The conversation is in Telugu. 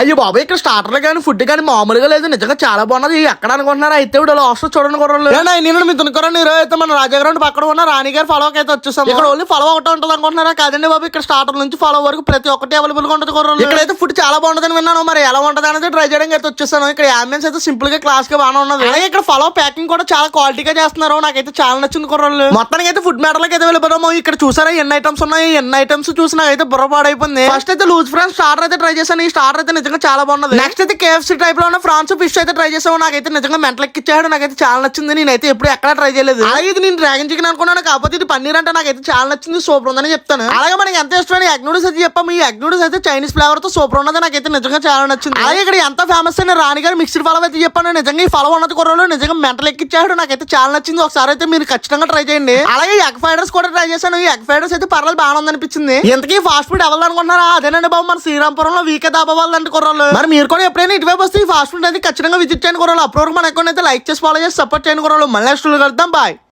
అయ్యో బాబు ఇక్కడ స్టార్టర్ కానీ ఫుడ్ కానీ మామూలుగా లేదు. నిజంగా చాలా బాగున్నది. ఎక్కడ అనుకుంటున్నారా? అయితే ఇప్పుడు లాస్ట్ చూడండి ఏనా నేను మీ తునుకురా మీరు అయితే మన రాజాగ్రౌండ్ పక్కన ఉన్న రాణి గారు ఫాలో అయితే వచ్చేసాం ఇక్కడ ఓన్లీ ఫాలో ఒకటి ఉంటుంది అనుకుంటున్నారా? కాదండి బాబు ఇక్కడ స్టార్టర్ నుంచి ఫాలో వరకు ప్రతి ఒక్కటి అవైలబుల్గా ఉంటుంది కుర్రలు ఇక్కడైతే ఫుడ్ చాలా బాగుంటుందని విన్నాను. మరి ఎలా ఉంటుంది అనేది ట్రై చేయడానికి అయితే వచ్చేసాను. ఇక్కడ అంబియన్స్ అయితే సింపుల్గా క్లాస్గా బాగానే ఉన్నది. అలాగే ఇక్కడ ఫాలో ప్యాకింగ్ కూడా చాలా క్వాలిటీగా చేస్తున్నారు. నాకైతే చాలా నచ్చింది కుర్రలు మొత్తానికి అయితే ఫుడ్ మ్యాటర్ అయితే వెళ్ళిపోదాము ఇక్కడ చూసారా? ఎన్ని ఐటమ్స్ ఉన్నాయి? ఎన్ని ఐటమ్స్ చూసినా అయితే బుర్ర పాడైపోయింది ఫస్ట్ అయితే లూజ్ ఫ్రాన్స్ స్టార్టర్ అయితే ట్రై చేశాను. ఈ స్టార్టర్ అయితే నిజంగా చాలా బాగున్నది. నెక్స్ట్ అయితే కేఎఫ్సీ టైప్లో ఉన్న ఫ్రాన్స్ ఫిష్ అయితే ట్రై చేసాము నాకైతే నిజంగా మెంటల్ ఎక్కిచ్చాడు నాకైతే చాలా నచ్చింది. నేనైతే ఎప్పుడు ఎక్కడ ట్రై చేయలేదు. అలాగే ఇది నేను డ్రాగన్ చికెన్ అనుకున్నాను. కాకపోతే ఇది పన్నీర్ అంటే నాకైతే చాలా నచ్చింది. సూపర్ ఉందని చెప్తాను. అలాగే మనకి ఎంత ఇష్టమైన ఎగ్ నూడిల్స్ అయితే చెప్పాము ఈ ఎగ్ నూడిల్స్ అయితే చైనీస్ ఫ్లేవర్తో సూపర్ ఉన్నది. నాకైతే నిజంగా చాలా నచ్చింది. అలాగే ఇక్కడ ఎంత ఫేమస్ అయిన రాణి గారు మిక్స్డ్ ఫలం అయితే చెప్పాను నిజంగా ఈ ఫలం ఉన్నది కుర్రలు నిజంగా మెంటల్ ఎక్కిచ్చాడు నాకైతే చాలా నచ్చింది. ఒకసారి అయితే మీరు ఖచ్చితంగా ట్రై చేయండి. అలాగే ఎగ్ ఫ్రైడ్ రైస్ కూడా ట్రై చేశాను. ఈ ఎగ్ ఫ్రైడ్ రైస్ అయితే పర్లేదు బాగానే ఉందనిపించింది ఇంతకీ ఫాస్ట్ ఫుడ్ ఎవరు అనుకుంటున్నారా? అదేనండి బాబు మన శ్రీరాంపురంలో వీకే దాబా వాళ్ళంటే కుర్రాలు మరి మీరు కూడా ఎప్పుడైనా ఇటువైపు వస్తే ఈ ఫాస్ట్ ఫుడ్ అయితే ఖచ్చితంగా విజిట్ చేయండి కుర్రాలు అప్పుడు మన అకౌంట్ అయితే లైక్ చేసి ఫాలో చేసి సపోర్ట్ చేయండి కుర్రాలు మళ్ళీ కలుద్దాం. బాయ్